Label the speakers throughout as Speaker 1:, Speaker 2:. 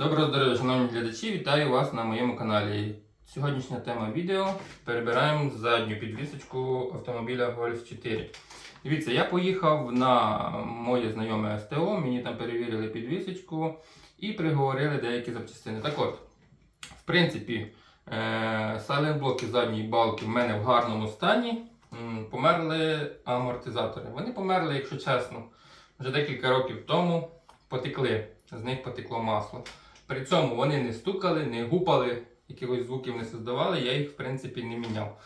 Speaker 1: Доброго здоров'я, шановні глядачі, вітаю вас на моєму каналі. Сьогоднішня тема відео перебираємо задню підвісочку автомобіля Golf 4. Дивіться, я поїхав на моє знайоме СТО, мені там перевірили підвісочку і приговорили деякі запчастини. Так от, в принципі, сайлент-блоки задньої балки в мене в гарному стані. Померли амортизатори. Вони померли, якщо чесно, вже декілька років тому потекли, з них потекло масло. При цьому вони не стукали, не гупали, якихось звуків не создавали, я їх в принципі не міняв.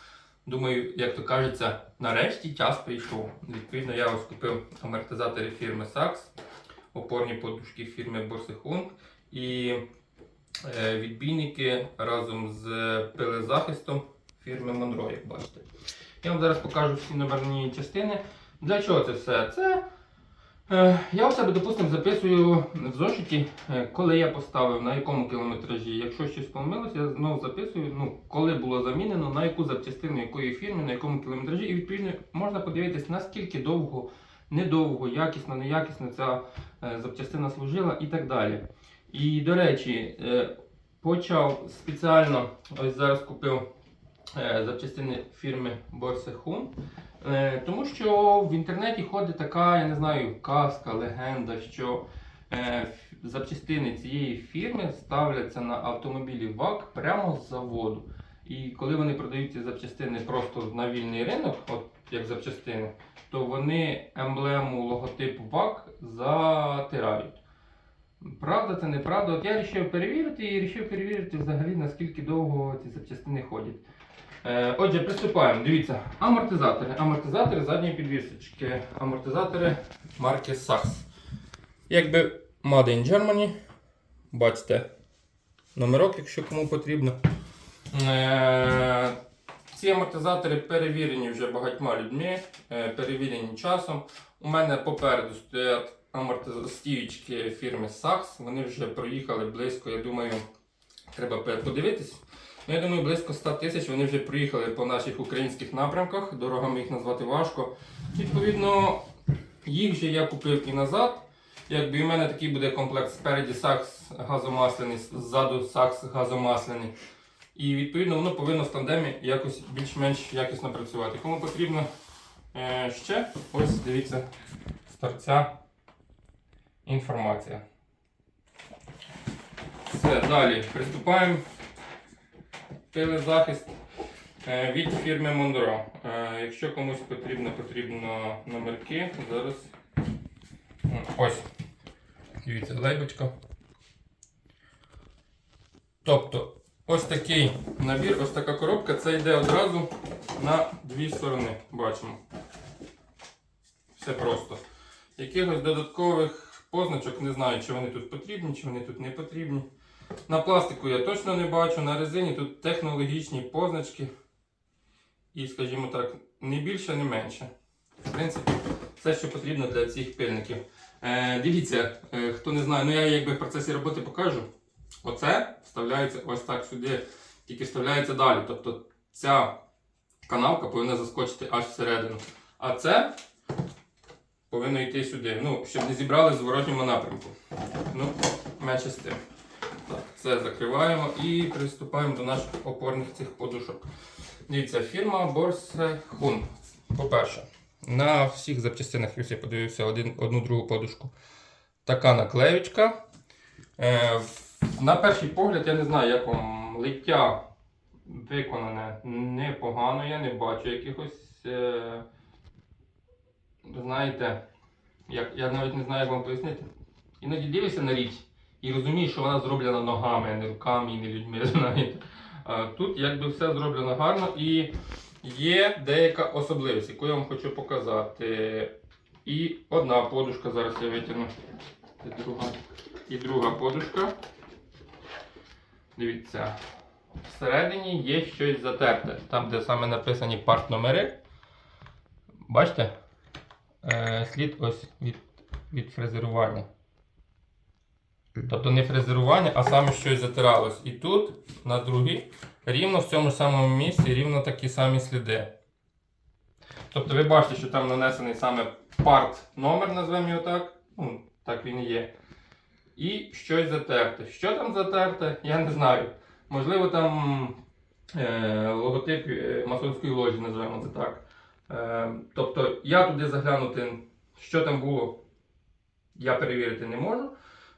Speaker 1: Думаю, як то кажеться, нарешті час прийшов. Відповідно, я купив амортизатори фірми Saks, опорні подушки фірми Borsehund і е, відбійники разом з пилезахистом фірми Monroe, як бачите. Я вам зараз покажу всі номерні частини. Для чого це все? Це Я у себе, допустимо, записую в зошиті, е, коли я поставив, на якому кілометражі. Якщо щось помилося, я знову записую, ну, коли було замінено, на яку запчастину, якої фірми, на якому кілометражі. І відповідно можна подивитися, наскільки довго, недовго, якісно, неякісно ця е, запчастина служила і так далі. І, до речі, е, почав спеціально, ось зараз купив е, запчастини фірми Borsehun. Е, Тому що в інтернеті ходить така, я не знаю, казка, легенда, що е, запчастини цієї фірми ставляться на автомобілі ВАК прямо з заводу. І коли вони продають ці запчастини просто на вільний ринок, от як запчастини, то вони емблему логотип ВАК затирають. Правда, це неправда. От я вирішив перевірити і вирішив перевірити взагалі, наскільки довго ці запчастини ходять. Е, Отже, приступаємо. Дивіться, амортизатори. Амортизатори задньої підвісочки. Амортизатори марки Saks. Якби Made in Germany. Бачите номерок, якщо кому потрібно. Е, Ці амортизатори перевірені вже багатьма людьми, е, перевірені часом. У мене попереду стоять амортизаційки фірми Saks. Вони вже проїхали близько, я думаю, треба подивитись. Ну, я думаю, близько 100 тисяч вони вже проїхали по наших українських напрямках. Дорогами їх назвати важко. Відповідно, їх же я купив і назад. Якби у мене такий буде комплект спереді сакс газомасляний, ззаду сакс газомасляний. І відповідно воно повинно в тандемі якось більш-менш якісно працювати. Кому потрібно е, ще, ось дивіться, з торця інформація. Все, далі приступаємо пилезахист е, від фірми Mondro. Е, Якщо комусь потрібно, потрібно номерки. Зараз. Ось. Дивіться, лейбочка. Тобто, ось такий набір, ось така коробка, це йде одразу на дві сторони. Бачимо. Все просто. Якихось додаткових позначок не знаю, чи вони тут потрібні, чи вони тут не потрібні. На пластику я точно не бачу, на резині тут технологічні позначки. І, скажімо так, не більше, не менше. В принципі, все, що потрібно для цих пильників. Е, дивіться, е, хто не знає, ну я якби в процесі роботи покажу. Оце вставляється ось так сюди, тільки вставляється далі. Тобто ця канавка повинна заскочити аж всередину. А це повинно йти сюди. Ну, щоб не зібрали в зворотньому напрямку. Ну, менше з тим. Так, це закриваємо і приступаємо до наших опорних цих подушок. Дивіться, фірма Borsehun. По-перше, на всіх запчастинах я подивився один, одну другу подушку. Така наклеючка. Е, на перший погляд, я не знаю, як вам лиття виконане непогано, я не бачу якихось. Е, знаєте, як, я навіть не знаю, як вам пояснити. Іноді дивишся на річ і розумієш, що вона зроблена ногами, а не руками і не людьми. Знаєте. Тут якби все зроблено гарно і є деяка особливість, яку я вам хочу показати. І одна подушка, зараз я витягну. І друга, і друга подушка. Дивіться. Всередині є щось затерте. Там, де саме написані парт номери. Бачите? Е, слід ось від, від фрезерування. Тобто не фрезерування, а саме щось затиралось. І тут, на другій, рівно в цьому самому місці, рівно такі самі сліди. Тобто ви бачите, що там нанесений саме парт номер, назвемо його так. Ну, так він і є. і щось затерте. Що там затерте, я не знаю. Можливо, там е, логотип е, масонської ложі, називаємо це так. Е, тобто я туди заглянути, що там було, я перевірити не можу.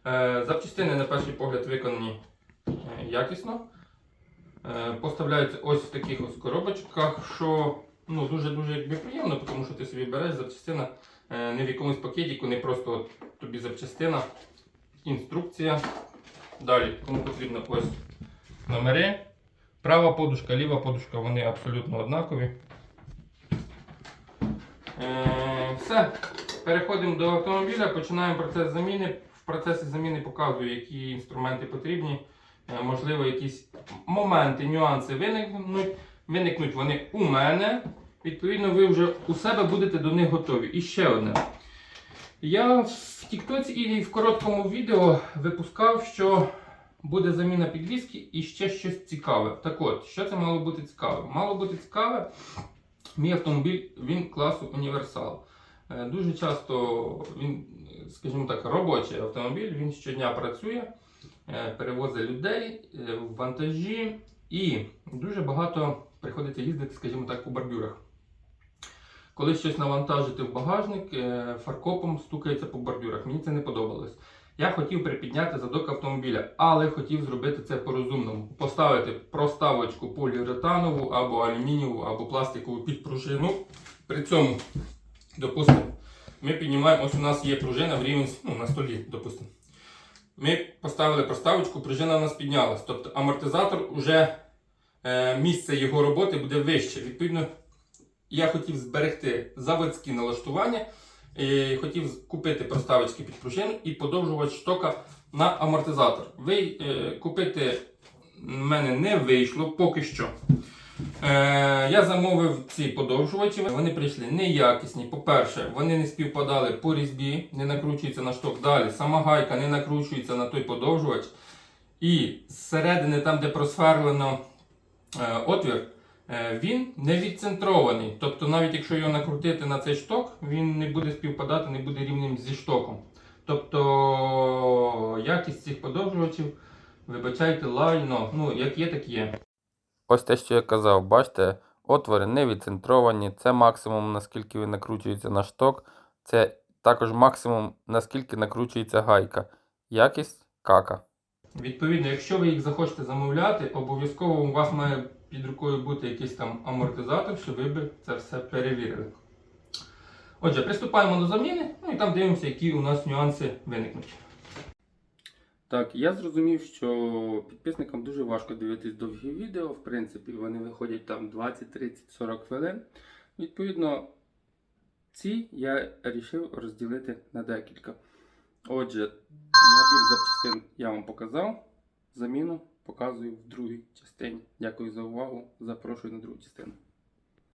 Speaker 1: Е, запчастини, на перший погляд, виконані е, якісно. Е, поставляються ось в таких ось коробочках, що ну, дуже-дуже приємно, тому що ти собі береш запчастина не в якомусь пакетику, не просто от тобі запчастина, інструкція. Далі, кому потрібно ось номери. Права подушка, ліва подушка, вони абсолютно однакові. Все. Переходимо до автомобіля, починаємо процес заміни. Процесі заміни показую, які інструменти потрібні. Е, можливо, якісь моменти, нюанси виникнуть. Виникнуть вони у мене. Відповідно, ви вже у себе будете до них готові. І ще одне. Я в Тіктоці і в короткому відео випускав, що буде заміна підвіски і ще щось цікаве. Так от, що це мало бути цікаве? Мало бути цікаве, мій автомобіль він класу універсал. Е, Дуже часто він, скажімо так, робочий автомобіль, він щодня працює, е, перевозить людей, е, вантажі і дуже багато приходиться їздити, скажімо так, по бордюрах. Коли щось навантажити в багажник, фаркопом стукається по бордюрах. Мені це не подобалось. Я хотів припідняти задок автомобіля, але хотів зробити це по-розумному. Поставити проставочку поліуретанову або алюмінієву, або пластикову під пружину. При цьому, допустимо, ми піднімаємо, ось у нас є пружина в рівень ну, на столі, допустимо. Ми поставили проставочку, пружина у нас піднялась. Тобто амортизатор вже е, місце його роботи буде вище. Відповідно, я хотів зберегти заводські налаштування. І хотів купити проставочки під пружину і подовжувач штока на амортизатор. Ви е, купити в мене не вийшло поки що. Е, я замовив ці подовжувачі. Вони прийшли неякісні. По-перше, вони не співпадали по різьбі, не накручується на шток. Далі сама гайка не накручується на той подовжувач. І зсередини, там, де просверлено е, отвір, Е, Він не відцентрований. Тобто, навіть якщо його накрутити на цей шток, він не буде співпадати, не буде рівним зі штоком. Тобто якість цих подовжувачів, вибачайте, лайно, ну як є, так є.
Speaker 2: Ось те, що я казав, бачите, отвори не відцентровані, це максимум, наскільки він накручується на шток, це також максимум, наскільки накручується гайка. Якість кака.
Speaker 1: Відповідно, якщо ви їх захочете замовляти, обов'язково у вас має під рукою бути якийсь там амортизатор, щоб ви би це все перевірили. Отже, приступаємо до заміни, ну і там дивимося, які у нас нюанси виникнуть. Так, я зрозумів, що підписникам дуже важко дивитись довгі відео. В принципі, вони виходять там 20, 30, 40 хвилин. Відповідно, ці я вирішив розділити на декілька. Отже, набір запчастин я вам показав. Заміну показую в другій частині. Дякую за увагу. Запрошую на другу частину.